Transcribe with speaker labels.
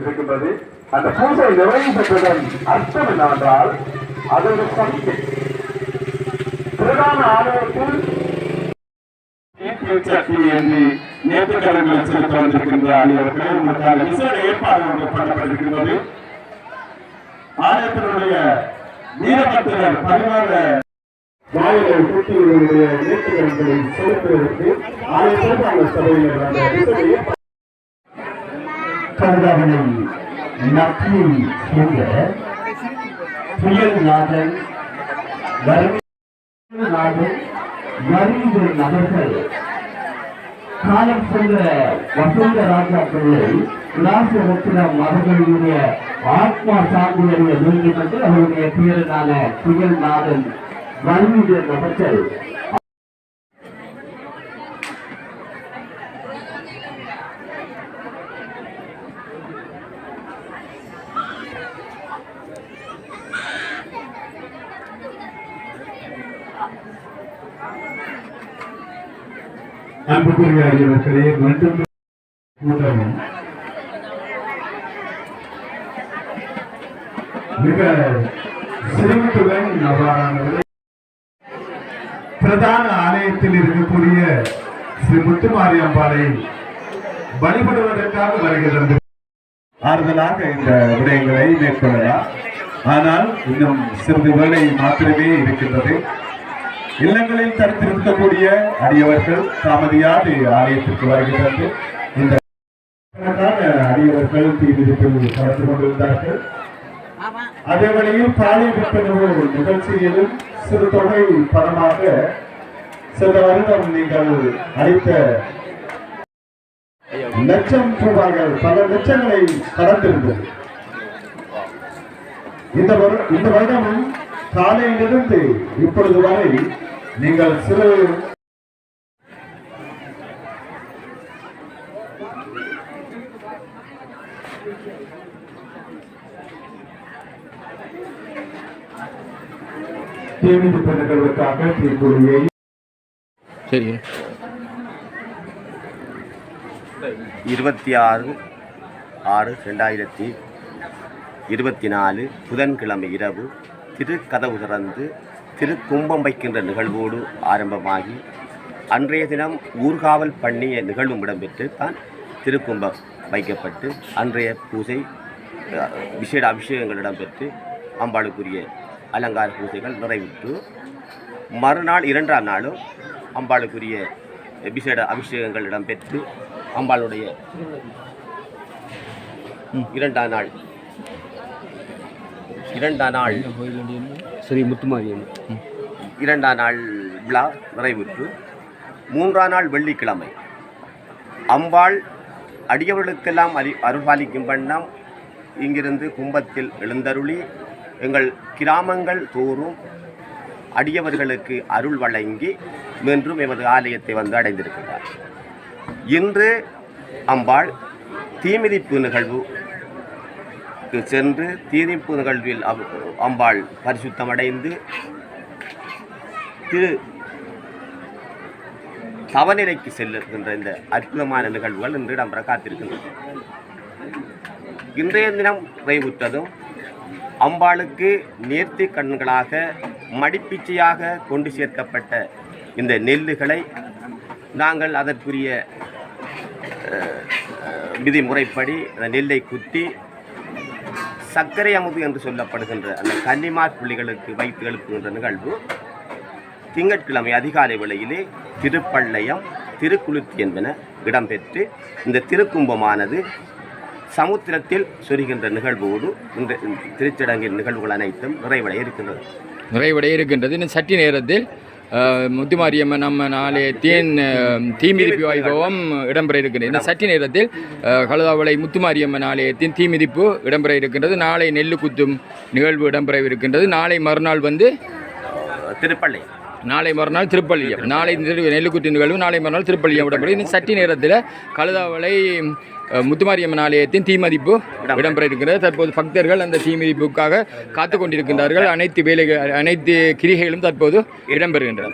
Speaker 1: இருக்கின்றது. அந்த பூஜை நிறைவு பெற்றதன் அர்த்தம் என்னவென்றால் அது ஒரு சமிக்கை பிரதான ஆலயத்தில் நேற்று செலுத்த வந்திருக்கின்ற அனைவர்கள் உங்களுக்காக விசேட ஏற்பாடு ஒன்று பண்ணப்பட்டிருக்கிறது ஆலயத்தினுடைய வீரபத்திரர் பரிமாற வாயிலை குட்டியுடைய நேற்று கடன்களை செலுத்துவதற்கு அந்த ஏற்பாடு
Speaker 2: கருதாவனை நப்பியை சேர்ந்த புயல் நாதன் நாதன் மருது நபர்கள். காலம் சென்ற வசந்த ராஜா பிள்ளை ராசரத்னம் அவர்களுடைய ஆத்மா சாந்தியடைய வேண்டும் என்று அவருடைய பேரனான புயல் நாதன் வறுமை நபர்கள்
Speaker 1: அன்புக்குரிய அறிவர்களே மீண்டும் கூட்டமும் மிக அவ்வாறானவர்கள் பிரதான ஆலயத்தில் இருக்கக்கூடிய ஸ்ரீ முத்துமாரி அம்பாளை வழிபடுவதற்காக வருகிறது. ஆறுதலாக இந்த விடயங்களை மேற்கொள்ளலாம். ஆனால் இன்னும் சிறிது வேலை மாத்திரமே இருக்கின்றது. இல்லங்களில் தடுத்திருக்கக்கூடிய அடியவர்கள் தாமதியாது ஆலயத்திற்கு வருகிறது இந்த கணக்கான அடியவர்கள் தீவிரத்தில் கலந்து கொண்டிருந்தார்கள். அதே வழியில் பாலை விற்பனவு நிகழ்ச்சியிலும் சிறு தொகை பணமாக சில வருடம் நீங்கள் அளித்த லட்சம் ரூபாய்கள் பல லட்சங்களை கடந்திருந்தது. இந்த இந்த வருடமும் காலையிலிருந்து இப்பொழுது வரை நீங்கள்
Speaker 3: சரி
Speaker 4: இருபத்தி ஆறு ஆறு ரெண்டாயிரத்தி இருபத்தி நாலு புதன்கிழமை இரவு திருக்கதவு திறந்து திருக்கும்பம் வைக்கின்ற நிகழ்வோடு ஆரம்பமாகி அன்றைய தினம் ஊர்காவல் பண்ணிய நிகழ்வும் இடம்பெற்று தான் திருக்கும்பம் வைக்கப்பட்டு அன்றைய பூஜை விசேட அபிஷேகங்கள் இடம்பெற்று அம்பாளுக்குரிய அலங்கார பூஜைகள் நிறைவுற்று. மறுநாள் இரண்டாம் நாளும் அம்பாளுக்குரிய விசேட அபிஷேகங்கள் இடம்பெற்று அம்பாளுடைய இரண்டாம் நாள் இரண்டாம் நாள்
Speaker 3: சரி முத்துமாரியம்மன்.
Speaker 4: இரண்டாம் நாள் விழா நிறைவுற்று மூன்றாம் நாள் வெள்ளிக்கிழமை. அம்பாள் அடியவர்களுக்கெல்லாம் அறி அருள்பாலிக்கும் வண்ணம் இங்கிருந்து கும்பத்தில் எழுந்தருளி எங்கள் கிராமங்கள் தோறும் அடியவர்களுக்கு அருள் வழங்கி மீண்டும் எமது ஆலயத்தை வந்து அடைந்திருக்கிறார். இன்று அம்பாள் தீமிதிப்பு நிகழ்வு சென்று தீரிப்பு நிகழ்வில் அம்பாள் பரிசுத்தமடைந்து திரு தவநிலைக்கு செல்லுகின்ற இந்த அற்புதமான நிகழ்வுகள் இன்று இடம்பெற காத்திருக்கின்றன. இன்றைய தினம் நிறைவுற்றதும் அம்பாளுக்கு நேர்த்தி கண்களாக மடிப்பிச்சையாக கொண்டு சேர்க்கப்பட்ட இந்த நெல்லுகளை நாங்கள் அதற்குரிய விதிமுறைப்படி அந்த நெல்லை குத்தி சர்க்கரை அமுது என்று சொல்லப்படுகின்ற அந்த கன்னிமார் புள்ளிகளுக்கு வைத்து எழுப்புகின்ற நிகழ்வு திங்கட்கிழமை அதிகாலை வேளையிலே திருப்பள்ளையம் திருக்குளுத்தி என்பன இடம்பெற்று இந்த திருக்கும்பமானது சமுத்திரத்தில் சொரிகின்ற நிகழ்வோடு இந்த திருச்சடங்கின் நிகழ்வுகள் அனைத்தும் நிறைவடைய இருக்கின்றது.
Speaker 3: நிறைவடைய இருக்கின்றது. இன்னும் சற்று நேரத்தில் முத்துமாரியம்மன் நம்ம ஆலயத்தின் தேன் தீமிதிப்பு வைபவம் இடம்பெற இருக்கின்றது இந்த சற்று நேரத்தில் கழுதாவளை முத்துமாரியம்மன் ஆலயத்தின் தீமிதிப்பு இடம்பெற இருக்கின்றது நாளை நெல்லு குத்தும் நிகழ்வு இடம்பெற இருக்கின்றது நாளை மறுநாள் வந்து
Speaker 4: திருப்பள்ளி.
Speaker 3: நாளை மறுநாள் திருப்பள்ளியம் நாளை நெல்லுக்குத்தி நிகழ்வு நாளை மறுநாள் திருப்பள்ளியம் இன்னும் சற்று நேரத்தில் கழுதாவளை முத்துமாரியம்மன் ஆலயத்தின் தீமதிப்பு இடம்பெற இருக்கிறது தற்போது பக்தர்கள் அந்த தீமதிப்புக்காக காத்து கொண்டிருக்கின்றார்கள். அனைத்து வேலைகள் அனைத்து கிரிகைகளும் தற்போது இடம்பெறுகின்றன.